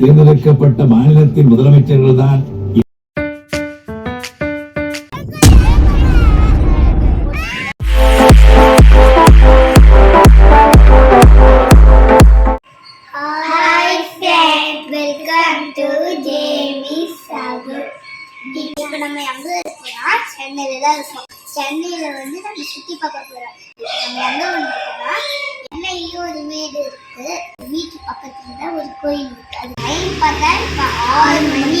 தேர்ந்தெடுக்கப்பட்ட மாநிலத்தின் முதலமைச்சர்கள் தான் சைடு இருக்கு. வீட்டு பக்கத்துல தான் ஒரு கோயில் இருக்கு. அது டைம் பார்த்தா இப்போ ஆறு மணி.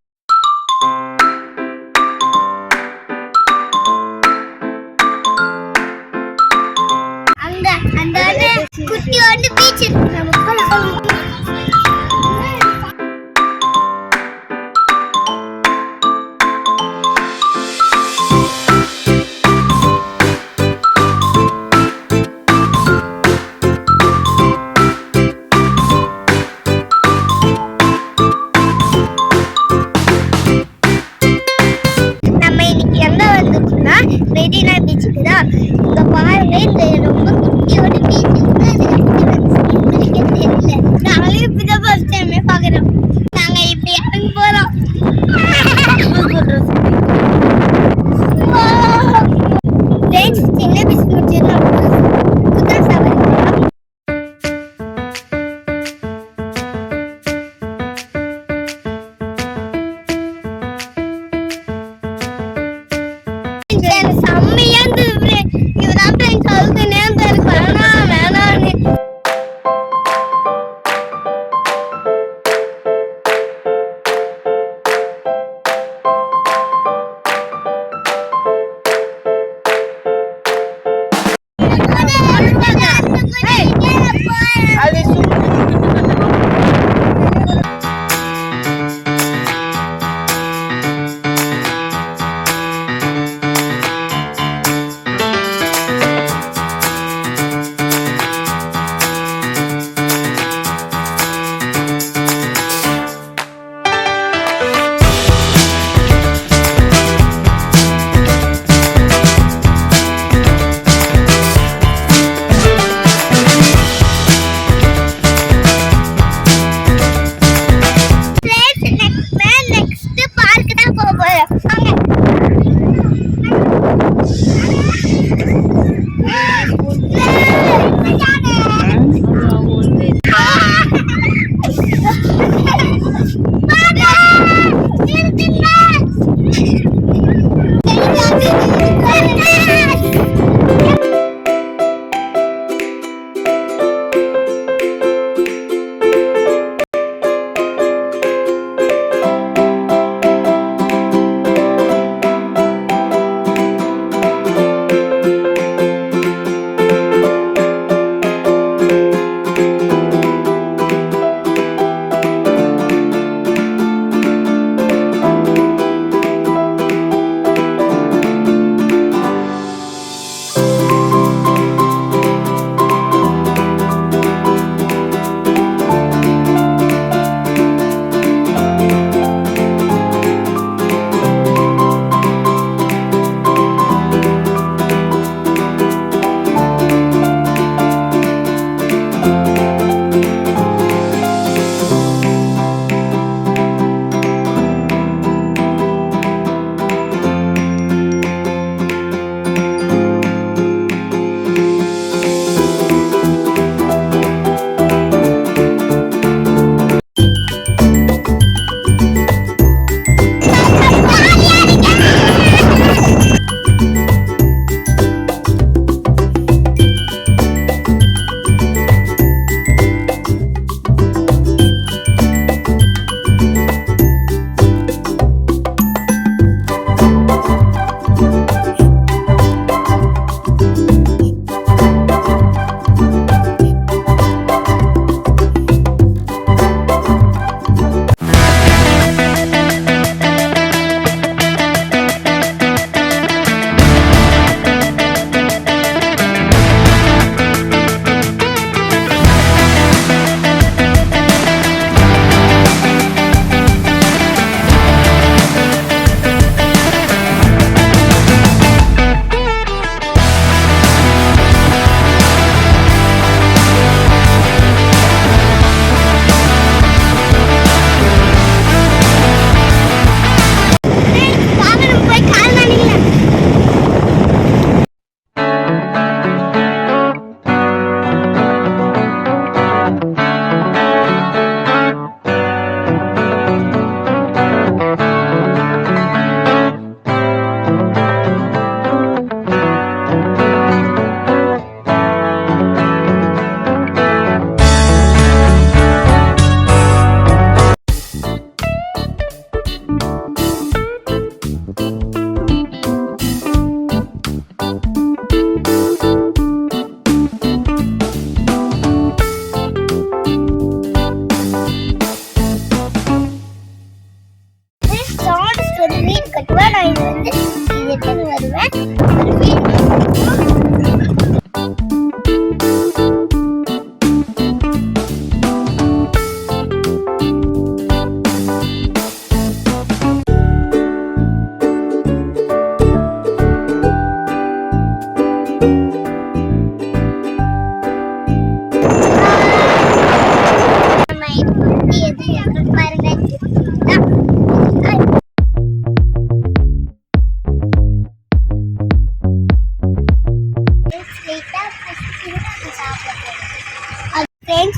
ഞങ്ങൾ ഇതിന്റെ ഫസ്റ്റ് പകരം.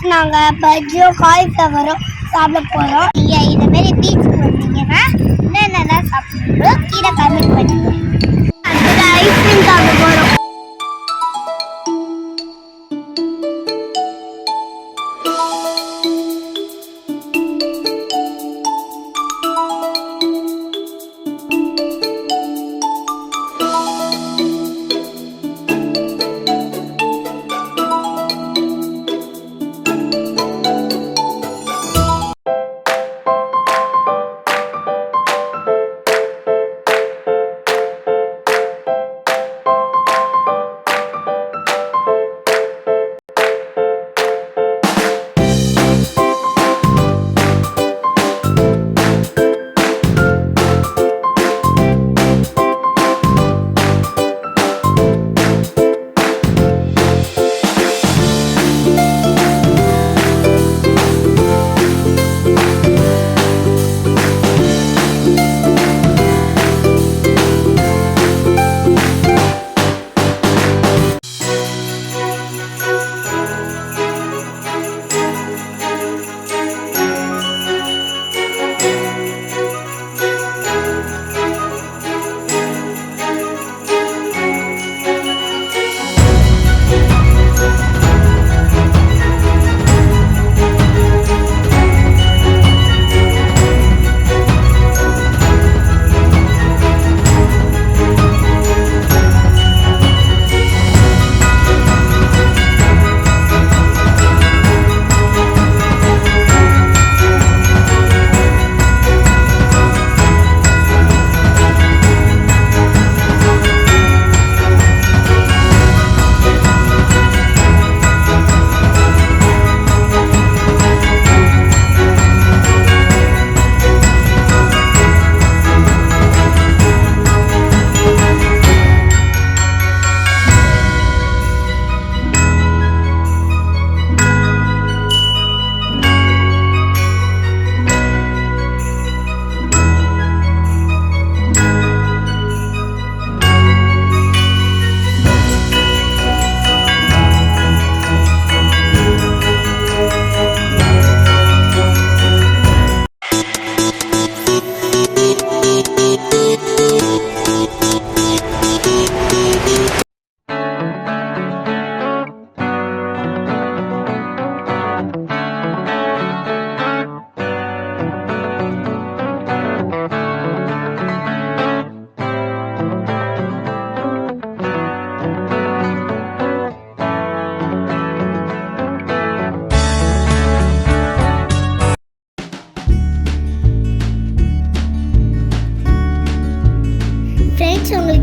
நாங்கள் பஜ்ஜியும் காலிஃப்ளவரோ சாப்பிட போகிறோம் நீங்கள் இதுமாரி பீச்சுக்கு வந்தீங்கன்னா என்னென்னலாம் சாப்பிடுறோம் கீழே கமெண்ட் பண்ணுங்கள்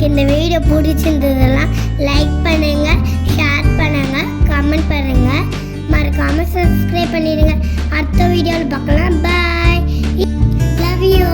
உங்களுக்கு இந்த வீடியோ பிடிச்சிருந்ததெல்லாம் லைக் பண்ணுங்க ஷேர் பண்ணுங்க கமெண்ட் பண்ணுங்க. மறக்காம சப்ஸ்கிரைப் பண்ணிடுங்க. அடுத்த வீடியோவில் பார்க்கலாம். Bye love you